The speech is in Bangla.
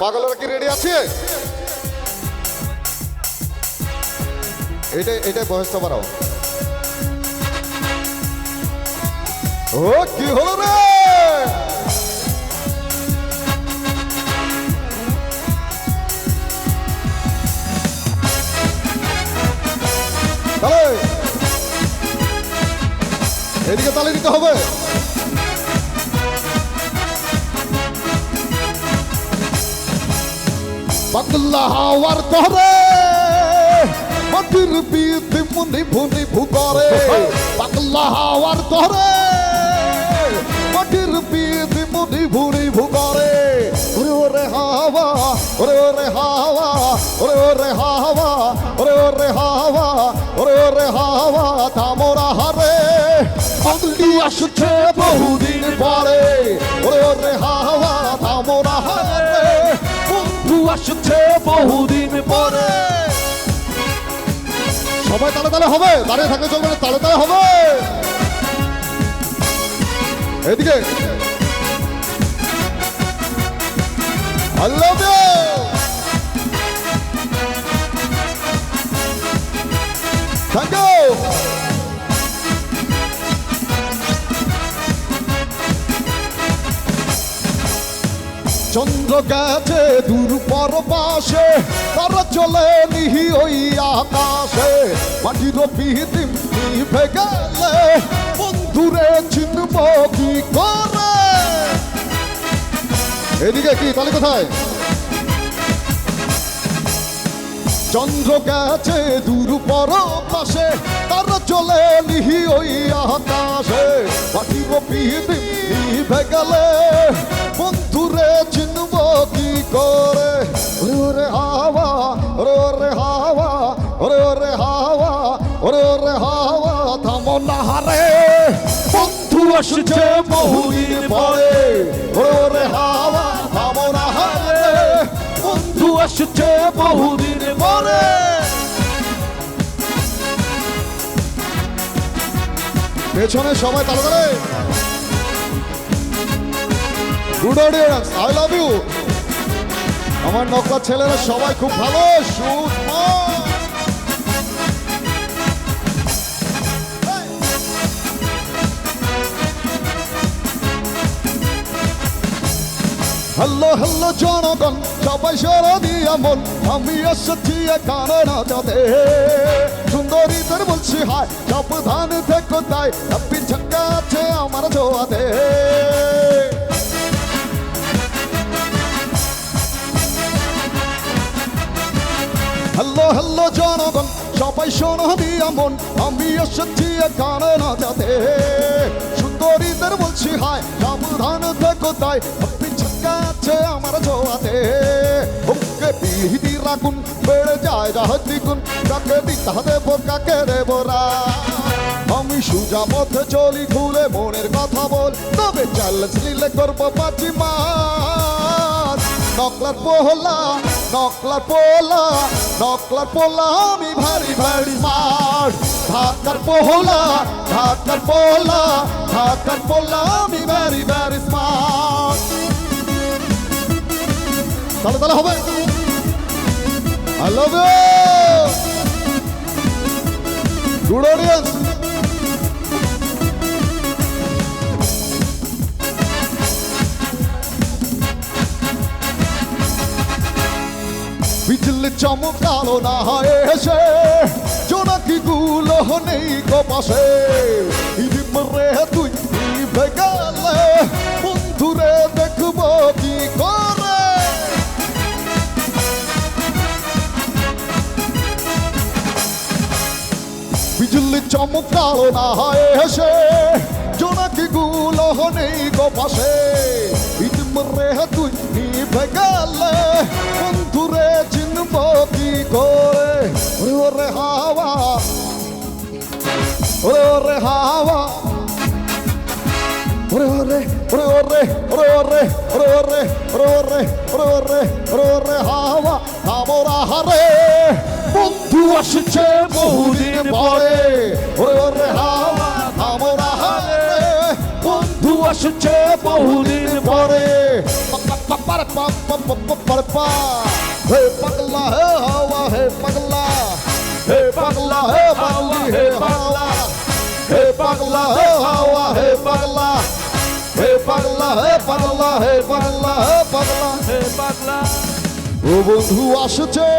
পাগলেরা কি রেডি আছে? এটা এটাই এটাই বয়সটা বাড়াও। ও, কি হলো রে? এদিকে তালে দিতে হবে। পাগলা হাওয়ার ধরে মাটির পিতে মুনি ভুনি ভুকরে পাগলা হাওয়ার ধরে মাটির পিতে মুনি ভুনি ভুকরে ওরে ওরে হাওয়া, ওরে ওরে হাওয়া, ওরে ওরে হাওয়া, ওরে ওরে হাওয়া, ওরে ওরে হাওয়া থামোরা হারে। পাগলি আসছে বহুদিন পরে, ওরে ওরে হাওয়া থামোরা হারে। আসছে বহুদিন পরে সবাই তালে তালে হবে, দাঁড়িয়ে থাকলে চলবে তালে তালে হবে এদিকে love. Thank you. চন্দ্র গেছে দূর পর পাশে তারা চলে নিহি ওই আকাশে। মাটির পিহিতিম গেলে বন্ধুরে চিনব কি করে? এদিকে কি তাহলে কোথায়? চন্দ্র গেছে দূর পর পাশে তারা চলে নিহি ওই আকাশে। পাঠিব নিভে গেলে, বন্ধুরে চিনব কি করে? ওরে হাওয়া ওরে হাওয়া, ওরে ওরে হাওয়া, ওরে ওরে হাওয়া, থামো না হারে। বন্ধু আসছে বহুদিন পরে পেছনে সবাই তালো করে good audience I love you আমার নকলা ছেলেরা সবাই খুব ভালো সুস্থ হ্যালো হ্যালো জনগণ, সবাই সরা দিয়া মন। আমি এসেছি এখানে নাচাতে সুন্দরীদের বলছি, হায়, সাবধান থেকো তাই হ্যাপি ঝাক্কা আছে আমার জোয়াতে। হ্যালো হ্যালো জনগণ, সবাই শোনো দিয়া মন। আমি এসেছি এখানে নাচাতে সুন্দরীদের বলছি, হায়, সাবধান থেকো তাই ওকে রাখুন বেড়ে যায় রাহতি গুণ কাকে দিতে দেব কাকে দেব আমি সুজা পথে চলি খুলে মনের কথা বল, তবে চ্যালেঞ্জ নিলে করব পাঁচি মাস। নকলার পোহলা নকলার পোলা নকলার পোলা, আমি ভারী ভারী স্মার্ট ঢাকার পোহলা ঢাকার পোলা ঢাকার পোলা, আমি ভ্যারি ভ্যারি স্মার্ট তাহলে তাহলে হবে। I love you. Good audience. বিজলি চমকালো না হয় এসে জোনাকি গুলো নেই কপাশে চমকালো না হয় এসে জোনাকি গুলো নেই গো পাশে। ইদিম তুই নিভে গেলে বন্ধুরে চিনব কি করে? ওরে হাওয়া। ওরে ওরে হাওয়া। ওরে ওরে ওরে ওরে ওরে ওরে ওরে ওরে ওরে ওরে ওরে ওরে হাওয়া। আসছে বহুদিন পরে। ওরে হাওয়া বন্ধু আসছে বহুদিন পরে। হে পাগলা হে হাওয়া হে পাগলা। হে পাগলা হে হে হে পাগলা হে হাওয়া হে পাগলা। হে পাগলা হে পাগলা হে পাগলা হে পাগলা। হে পাগলা। ও বন্ধু আসছে।